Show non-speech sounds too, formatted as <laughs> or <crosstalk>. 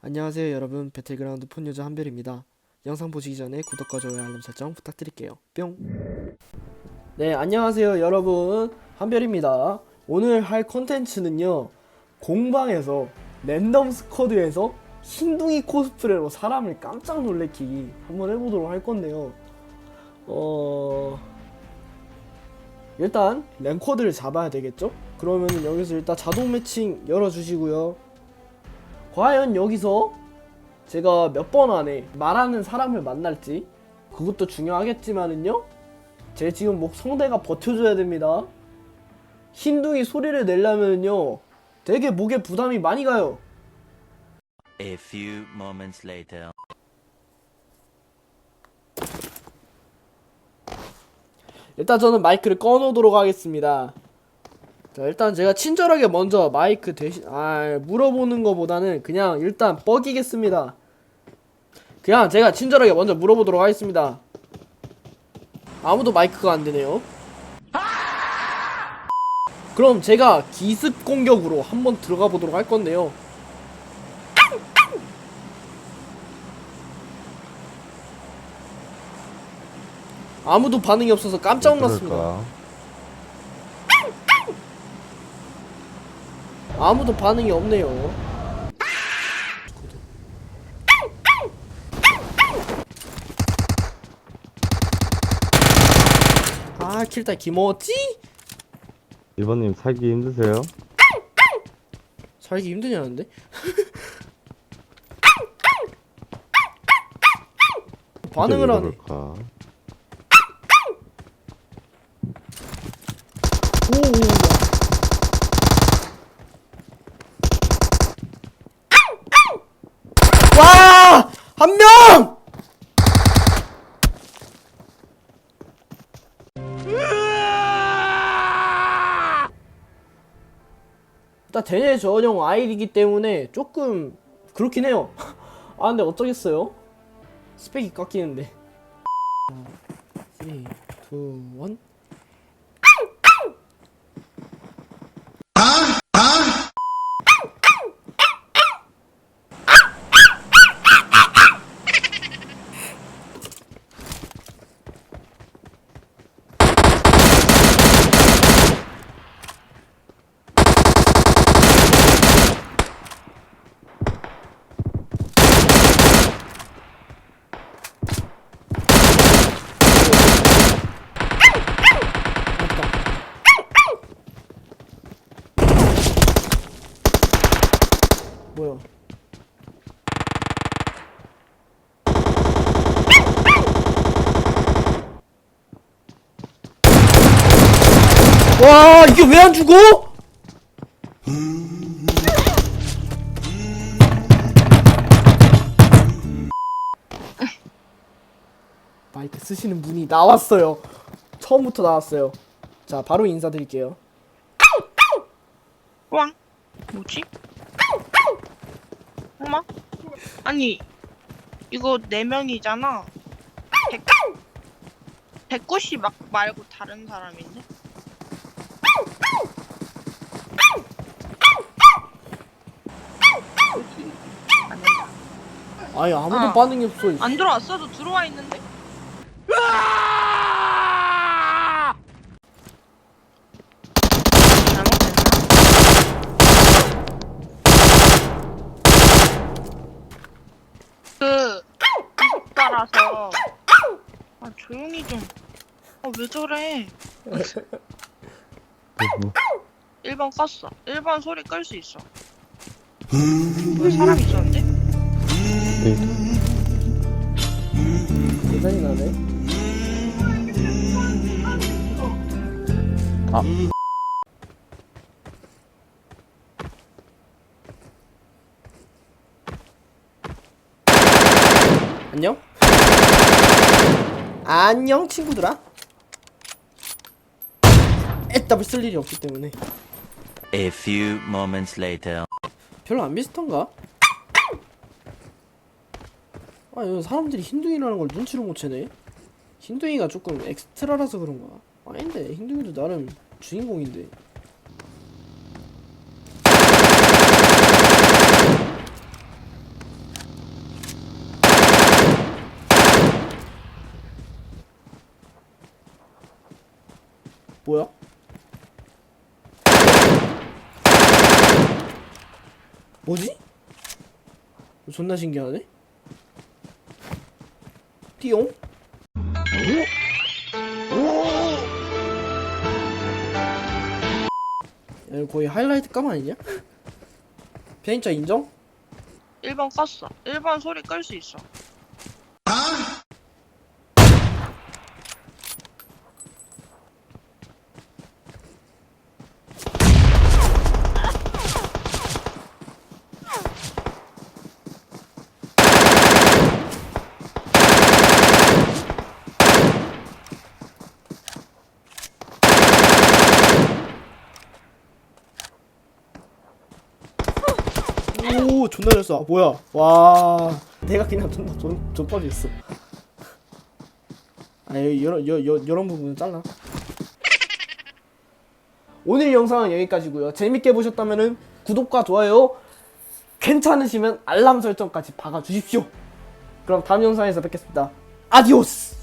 안녕하세요 여러분. 배틀그라운드 폰유저 한별입니다. 영상 보시기 전에 구독과 좋아요 알람 설정 부탁드릴게요. 뿅. 네 안녕하세요 여러분. 한별입니다. 오늘 할 컨텐츠는요 공방에서 랜덤 스쿼드에서 흰둥이 코스프레로 사람을 깜짝 놀래키기 한번 해보도록 할 건데요. 어... 일단 랭코드를 잡아야 되겠죠? 그러면 여기서 일단 자동 매칭 열어주시고요 과연 여기서 제가 몇 번 안에 말하는 사람을 만날지 그것도 중요하겠지만은요 제 지금 목 성대가 버텨줘야 됩니다. 흰둥이 소리를 내려면요 되게 목에 부담이 많이 가요. A few moments later. 일단 저는 마이크를 꺼놓도록 하겠습니다 자 일단 제가 친절하게 먼저 마이크 대신 아 물어보는 거보다는 그냥 일단 뻐기겠습니다. 그냥 제가 친절하게 먼저 물어보도록 하겠습니다. 아무도 마이크가 안 되네요. 그럼 제가 기습 공격으로 한번 들어가 보도록 할 건데요. 아무도 반응이 없어서 깜짝 놀랐습니다 그럴까? 아무도 반응이 없네요. 아, 킬딸 김어찌? 1번님 살기 힘드세요? 살기 힘드냐는데? <laughs> 반응을 하네. 그럴까? 오, 오, 오. 한 명! 일단 대내 전용 아이디기 때문에 조금 그렇긴 해요. <laughs> 아 근데 어쩌겠어요? 스펙이 깎이는데. 3, 2, 1 뭐야? 와 이게 왜 안 죽어? 마이크 쓰시는 분이 나왔어요. 처음부터 나왔어요. 자 바로 인사드릴게요. 왕 뭐지? 엄마? 아니 이거 네 명이잖아. 백 백꽃이 막 말고 다른 사람인데? 백꽃이 아니야. 아니 아무도 어. 반응이 없어. 안 들어왔어도 들어와 있는데? 그 따라서 <laughs> 아 조용히 좀. 아왜 저래? 뭐, 1번 껐어. 1번 소리 끌 수 있어. 왜 사람 있었는데? 대단히 나네. 아. 안녕? 안녕 친구들아. 애답을 쓸 일이 없기 때문에 A few moments later. 별로 안 비슷한가? 아, 이거 사람들이 흰둥이라는 걸 눈치를 못 채네. 흰둥이가 조금 엑스트라라서 그런가? 아닌데 흰둥이도 나름 주인공인데. 뭐야? 뭐지? 존나 신기하네. 띠용? 거의 하이라이트 감 아니냐? <laughs> 편의점 인정? 1번 껐어. 1번 소리 끌 수 있어. 오 존나 잘 쏴. 뭐야? 와 내가 그냥 존나 존 존밥이었어. 아 이런 여, 여, 이런 부분은 잘라. 오늘 영상은 여기까지고요. 재밌게 보셨다면은 구독과 좋아요, 괜찮으시면 알람 설정까지 박아주십시오. 그럼 다음 영상에서 뵙겠습니다. 아디오스.